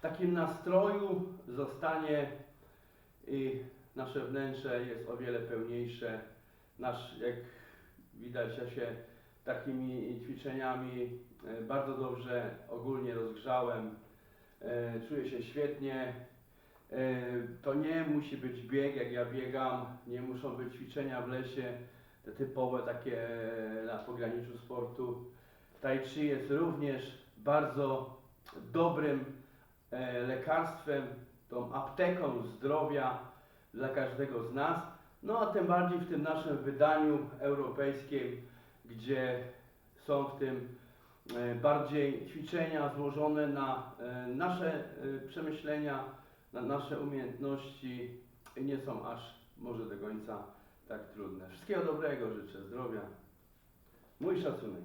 w takim nastroju zostanie i nasze wnętrze jest o wiele pełniejsze. Nasz, jak widać, ja się takimi ćwiczeniami e, bardzo dobrze ogólnie rozgrzałem. E, Czuję się świetnie. E, To nie musi być bieg, jak ja biegam, nie muszą być ćwiczenia w lesie, te typowe takie na pograniczu sportu. Tai chi jest również bardzo dobrym lekarstwem, tą apteką zdrowia dla każdego z nas. No a tym bardziej w tym naszym wydaniu europejskim, gdzie są w tym e, bardziej ćwiczenia złożone na e, nasze e, przemyślenia, na nasze umiejętności i nie są aż może do końca tak trudne. Wszystkiego dobrego życzę, zdrowia. Mój szacunek.